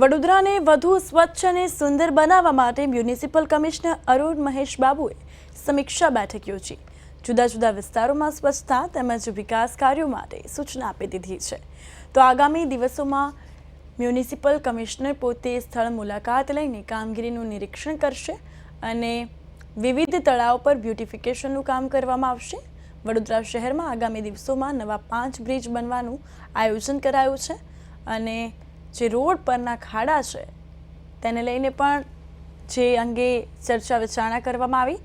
વડોદરાને વધુ સ્વચ્છ અને સુંદર બનાવવા માટે મ્યુનિસિપલ કમિશનર અરુણ મહેશ બાબુએ સમીક્ષા બેઠક યોજી. જુદા જુદા વિસ્તારોમાં સ્વચ્છતા તેમજ વિકાસ કાર્યો માટે સૂચના આપી દીધી છે. તો આગામી દિવસોમાં મ્યુનિસિપલ કમિશનર પોતે સ્થળ મુલાકાત લઈને કામગીરીનું નિરીક્ષણ કરશે અને વિવિધ તળાવ પર બ્યુટિફિકેશનનું કામ કરવામાં આવશે. વડોદરા શહેરમાં આગામી દિવસોમાં નવા પાંચ બ્રિજ બનવાનું આયોજન કરાયું છે અને જે રોડ પરના ખાડા છે, તેને લઈને પણ જે અંગે ચર્ચા વિચારણા કરવામાં આવી.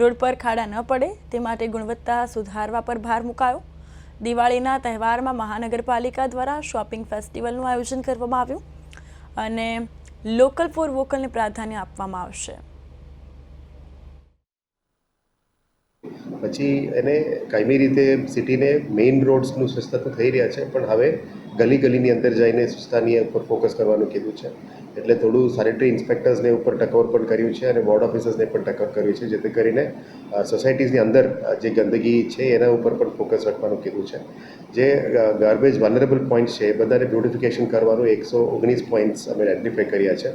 રોડ પર ખાડા ન પડે, તે માટે ગુણવત્તા સુધારવા પર ભાર મુકાયો. દિવાળીના તહેવારમાં મહાનગરપાલિકા દ્વારા શોપિંગ ફેસ્ટિવલનું આયોજન કરવામાં આવ્યું અને લોકલ ફોર વોકલને પ્રાધાન્ય આપવામાં આવશે. પછી એને કાયમી રીતે સિટીને મેઇન રોડ્સનું સ્વચ્છતા તો થઈ રહ્યા છે, પણ હવે ગલી ગલીની અંદર જઈને સ્વચ્છતાની ઉપર ફોકસ કરવાનું કીધું છે. એટલે થોડું સેનિટરી ઇન્સ્પેક્ટર્સને ઉપર ટકોર પણ કર્યું છે અને વોર્ડ ઓફિસર્સને પણ ટકોર કર્યું છે, જેથી કરીને સોસાયટીઝની અંદર જે ગંદકી છે એના ઉપર પણ ફોકસ રાખવાનું કીધું છે. જે ગાર્બેજ વનરેબલ પોઈન્ટ છે એ બધાને બ્યુટિફિકેશન કરવાનું એકસો ઓગણીસ પોઈન્ટ્સ અમે આઇડેન્ટિફાઈ કર્યા છે.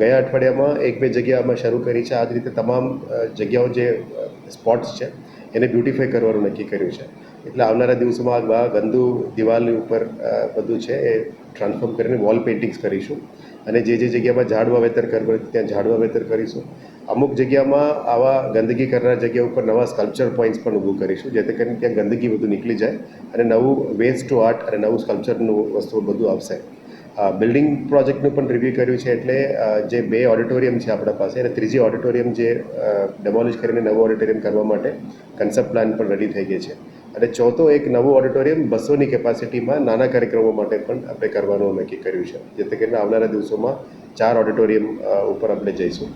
ગયા અઠવાડિયામાં એક બે જગ્યા અમે શરૂ કરી છે. આ જ રીતે તમામ જગ્યાઓ જે સ્પોટ્સ છે એને બ્યુટિફાઈ કરવાનું નક્કી કર્યું છે. એટલે આવનારા દિવસોમાં આ ગંદુ દિવાલની ઉપર બધું છે એ ટ્રાન્સફોર્મ કરીને વોલ પેઇન્ટિંગ્સ કરીશું. અને જે જે જગ્યામાં ઝાડ વાવેતર કરવું ત્યાં ઝાડ વાવેતર કરીશું. અમુક જગ્યામાં આવા ગંદકી કરનાર જગ્યા ઉપર નવા સ્કલ્પચર પોઈન્ટ્સ પણ ઊભું કરીશું, જેથી કરીને ત્યાં ગંદકી બધું નીકળી જાય અને નવું વેસ્ટ ટુ આર્ટ અને નવું સ્કલ્પચરનું વસ્તુઓ બધું આવશે. બિલ્ડિંગ પ્રોજેક્ટનું પણ રિવ્યૂ કર્યું છે એટલે જે બે ઓડિટોરિયમ છે આપણા પાસે, અને ત્રીજી ઓડિટોરિયમ જે ડેમોલિશ કરીને નવું ઓડિટોરિયમ કરવા માટે કન્સેપ્ટ પ્લાન પણ રેડી થઈ ગઈ છે. અને ચોથો એક નવું ઓડિટોરિયમ બસોની કેપેસિટીમાં નાના કાર્યક્રમો માટે પણ આપણે કરવાનું નક્કી કર્યું છે. જેથી કરીને આવનારા દિવસોમાં ચાર ઓડિટોરિયમ ઉપર આપણે જઈશું.